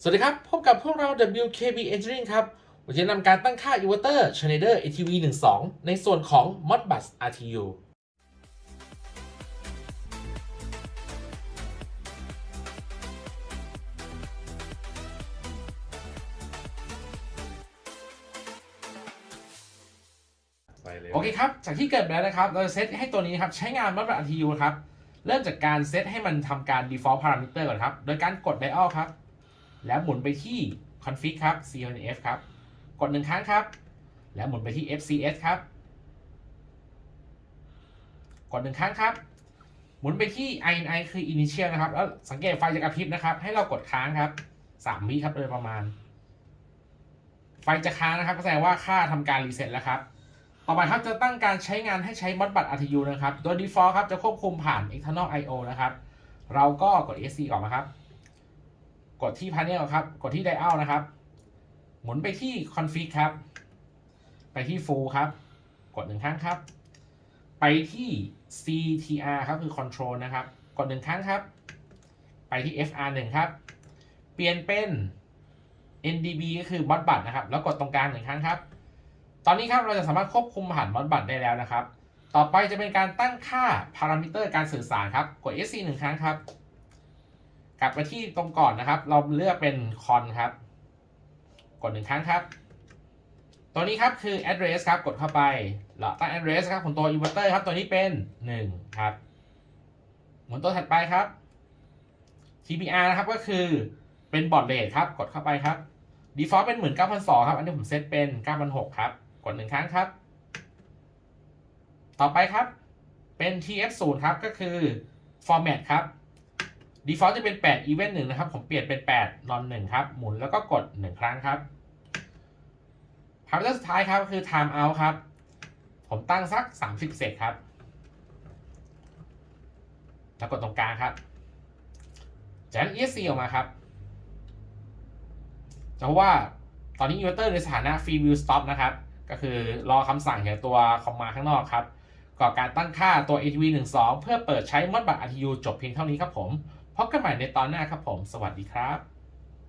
สวัสดีครับ พบกับพวกเรา WKB Engineering ครับวันนี้นำการตั้งค่า inverter Schneider ATV 12ในส่วนของ Modbus RTU ไปเลยโอเคครับ จากที่เกิดไปแล้วนะครับ เราจะเซตให้ตัวนี้นะครับ ใช้งาน Modbus RTU ครับ เริ่มจากการเซตให้มันทำการ default parameter ก่อนครับ โดยการกด dial ครับ แล้วหมุนไปที่ config ครับ CNF ครับ กดหนึ่งครั้งครับ แล้วหมุนไปที่ FCS ครับ กดหนึ่งครั้งครับ หมุนไปที่ INI คือ initial นะครับ แล้วสังเกตไฟจะกระพริบนะครับ ให้เรากดค้างครับสามวิครับโดยประมาณ ไฟจะค้างนะครับ ก็แสดงว่าค่าทำการรีเซ็ตแล้วครับ ต่อไปครับจะตั้งการใช้งานให้ใช้ Modbus RTU นะครับ โดย default ครับจะควบคุมผ่าน external I/O นะครับ เราก็กด ESC ก่อนนะครับ กดที่ panel ครับ กดที่ dial นะครับ หมุนไปที่ config ครับ ไปที่ full ครับ กดหนึ่งครั้งครับ ไปที่ CTR ครับคือ control นะครับ กดหนึ่งครั้งครับ ไปที่ FR 1ครับ เปลี่ยนเป็น NDB ก็คือ Modbus นะครับ แล้วกดตรงกลางหนึ่งครั้งครับ ตอนนี้ครับเราจะสามารถควบคุมผ่าน Modbus ได้แล้วนะครับ ต่อไปจะเป็นการตั้งค่าพารามิเตอร์การสื่อสารครับ กด SC หนึ่งครั้งครับ กลับไปที่ตรงก่อนนะครับ เราเลือกเป็นคอนครับ กดหนึ่งครั้งครับ ตัวนี้ครับคือ address ครับ กดเข้าไปแล้วตั้ง address ครับของตัว inverter ครับ ตัวนี้เป็น 1 ครับ หมุนตัวถัดไปครับ TPR นะครับก็คือเป็นบอร์ดเรทครับ กดเข้าไปครับ default เป็นเหมือน9,200ครับ อันนี้ผมเซตเป็น9,600ครับ กดหนึ่งครั้งครับ ต่อไปครับ เป็น TF0 ครับ ก็คือ format ครับ default จะเป็น 8 event 1นะครับ ผมเปลี่ยนเป็น 8 non 1ครับ หมุนแล้วก็กด 1 ครั้งครับ parameter สุดท้ายครับก็คือ time out ครับ ผมตั้งสัก 30 เซตครับ แล้วกดตรงกลางครับ จากนั้น ESC ออกมาครับจะพบว่าตอนนี้ inverter ในสถานะ free will stop นะครับ ก็คือรอคำสั่งจากตัวคอมมาข้างนอกครับก่อการตั้งค่าตัว ATV 1 2 เพื่อเปิดใช้ Modbus RTU จบเพียงเท่านี้ครับผม พบกันใหม่ในตอนหน้าครับผม สวัสดีครับ